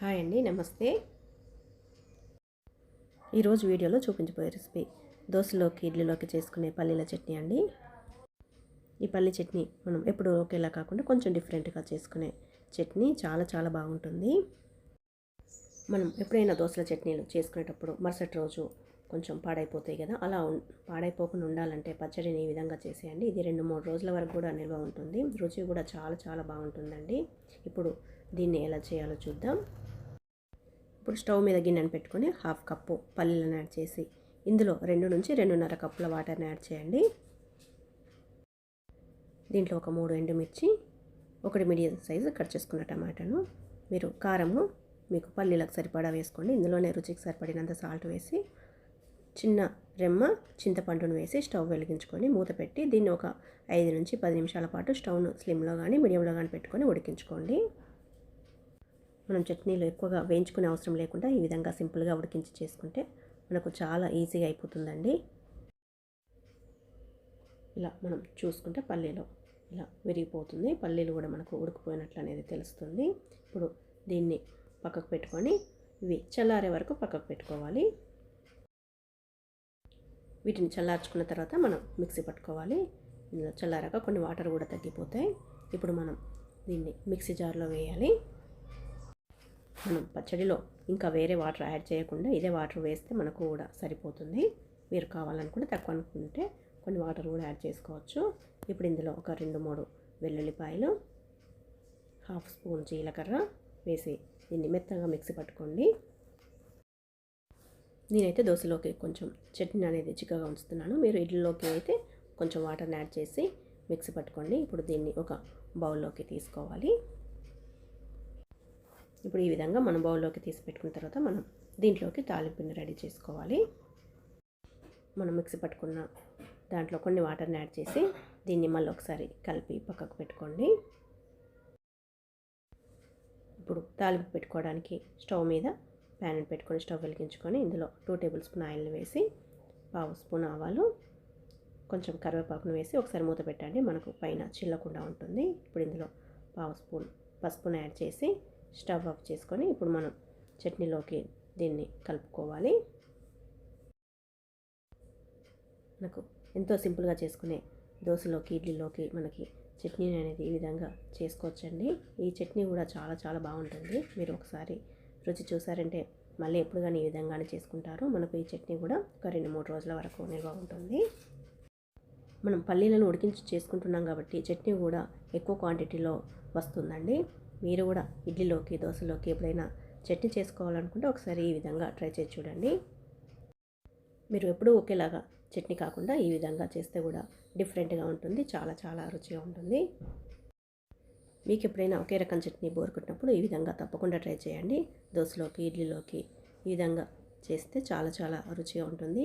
Hi అండి నమస్తే. ఈరోజు వీడియోలో చూపించబోయే రెసిపీ దోశలోకి ఇడ్లీలోకి చేసుకునే పల్లీల చట్నీ అండి. ఈ పల్లి చట్నీ మనం ఎప్పుడు ఒకేలా కాకుండా కొంచెం డిఫరెంట్గా చేసుకునే చట్నీ చాలా చాలా బాగుంటుంది. మనం ఎప్పుడైనా దోశల చట్నీలు చేసుకునేటప్పుడు మరుసటి రోజు కొంచెం పాడైపోతాయి కదా అలా పాడైపోకుండా ఉండాలంటే పచ్చడిని ఈ విధంగా చేసేయండి. ఇది రెండు మూడు రోజుల వరకు కూడా నిల్వ ఉంటుంది. రుచి కూడా చాలా చాలా బాగుంటుందండి. ఇప్పుడు దీన్ని ఎలా చేయాలో చూద్దాం. ఇప్పుడు స్టవ్ మీద గిన్నెను పెట్టుకొని హాఫ్ కప్పు పల్లీలను యాడ్ చేసి ఇందులో రెండు నుంచి రెండున్నర కప్పుల వాటర్ని యాడ్ చేయండి. దీంట్లో ఒక మూడు ఎండుమిర్చి ఒకటి మీడియం సైజు కట్ చేసుకున్న టమాటాను. మీరు కారము మీకు పల్లీలకు సరిపడా వేసుకోండి. ఇందులోనే రుచికి సరిపడినంత సాల్ట్ వేసి చిన్న రెమ్మ చింతపండును వేసి స్టవ్ వెలిగించుకొని మూత పెట్టి దీన్ని ఒక ఐదు నుంచి పది నిమిషాల పాటు స్టవ్ను స్లిమ్లో కానీ మీడియంలో కానీ పెట్టుకొని ఉడికించుకోండి. మనం చట్నీలు ఎక్కువగా వేయించుకునే అవసరం లేకుండా ఈ విధంగా సింపుల్గా ఉడికించి చేసుకుంటే మనకు చాలా ఈజీగా అయిపోతుందండి. ఇలా మనం చూసుకుంటే పల్లీలో ఇలా విరిగిపోతుంది. పల్లీలు కూడా మనకు ఉడికిపోయినట్లు అనేది తెలుస్తుంది. ఇప్పుడు దీన్ని పక్కకు పెట్టుకొని ఇవి చల్లారే వరకు పక్కకు పెట్టుకోవాలి. వీటిని చల్లార్చుకున్న తర్వాత మనం మిక్సీ పట్టుకోవాలి. ఇందులో చల్లారాక కొన్ని వాటర్ కూడా తగ్గిపోతాయి. ఇప్పుడు మనం దీన్ని మిక్సీ జార్లో వేయాలి. మనం పచ్చడిలో ఇంకా వేరే వాటర్ యాడ్ చేయకుండా ఇదే వాటర్ వేస్తే మనకు కూడా సరిపోతుంది. మీరు కావాలనుకుంటే తక్కువ అనుకుంటే కొన్ని వాటర్ కూడా యాడ్ చేసుకోవచ్చు. ఇప్పుడు ఇందులో ఒక రెండు మూడు వెల్లుల్లిపాయలు హాఫ్ స్పూన్ జీలకర్ర వేసి దీన్ని మెత్తగా మిక్సీ పట్టుకోండి. నేనైతే దోశలోకి కొంచెం చట్నీ అనేది చిక్కగా ఉంచుతున్నాను. మీరు ఇడ్లీలోకి అయితే కొంచెం వాటర్ని యాడ్ చేసి మిక్సీ పట్టుకోండి. ఇప్పుడు దీన్ని ఒక బౌల్లోకి తీసుకోవాలి. ఇప్పుడు ఈ విధంగా మనం బౌల్లోకి తీసి పెట్టుకున్న తర్వాత మనం దీంట్లోకి తాలింపుని రెడీ చేసుకోవాలి. మనం మిక్సీ పట్టుకున్న దాంట్లో కొన్ని వాటర్ని యాడ్ చేసి దీన్ని మళ్ళీ ఒకసారి కలిపి పక్కకు పెట్టుకోండి. ఇప్పుడు తాలింపు పెట్టుకోవడానికి స్టవ్ మీద ప్యాన్ పెట్టుకొని స్టవ్ వెలిగించుకొని ఇందులో టూ టేబుల్ స్పూన్ ఆయిల్ని వేసి పావు స్పూన్ ఆవాలు కొంచెం కరివేపాకును వేసి ఒకసారి మూత పెట్టండి. మనకు పైన చిల్లకుండా ఉంటుంది. ఇప్పుడు ఇందులో పావు స్పూన్ పసుపును యాడ్ చేసి స్టవ్ ఆఫ్ చేసుకొని ఇప్పుడు మనం చట్నీలోకి దీన్ని కలుపుకోవాలి. మనకు ఎంతో సింపుల్గా చేసుకునే దోశలోకి ఇడ్లీలోకి మనకి చట్నీ అనేది ఈ విధంగా చేసుకోవచ్చండి. ఈ చట్నీ కూడా చాలా చాలా బాగుంటుంది. మీరు ఒకసారి రుచి చూసారంటే మళ్ళీ ఎప్పుడు కానీ ఈ విధంగానే చేసుకుంటారు. మనకు ఈ చట్నీ కూడా ఒక రెండు మూడు రోజుల వరకు నిల్వ ఉంటుంది. మనం పల్లీలను ఉడికించి చేసుకుంటున్నాం కాబట్టి చట్నీ కూడా ఎక్కువ క్వాంటిటీలో వస్తుందండి. మీరు కూడా ఇడ్లీలోకి దోశలోకి ఎప్పుడైనా చట్నీ చేసుకోవాలనుకుంటే ఒకసారి ఈ విధంగా ట్రై చేసి చూడండి. మీరు ఎప్పుడూ ఒకేలాగా చట్నీ కాకుండా ఈ విధంగా చేస్తే కూడా డిఫరెంట్గా ఉంటుంది. చాలా చాలా రుచిగా ఉంటుంది. మీకు ఎప్పుడైనా ఒకే రకం చట్నీ బోర్ కొట్టినప్పుడు ఈ విధంగా తప్పకుండా ట్రై చేయండి. దోశలోకి ఇడ్లీలోకి ఈ విధంగా చేస్తే చాలా చాలా రుచిగా ఉంటుంది.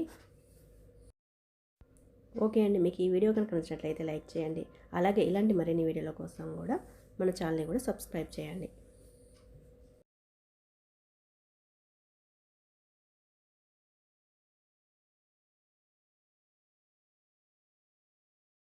ఓకే అండి. మీకు ఈ వీడియో కనుక నచ్చినట్లయితే లైక్ చేయండి. అలాగే ఇలాంటి మరిన్ని వీడియోల కోసం కూడా మన ఛానల్ని కూడా సబ్స్క్రైబ్ చేయండి.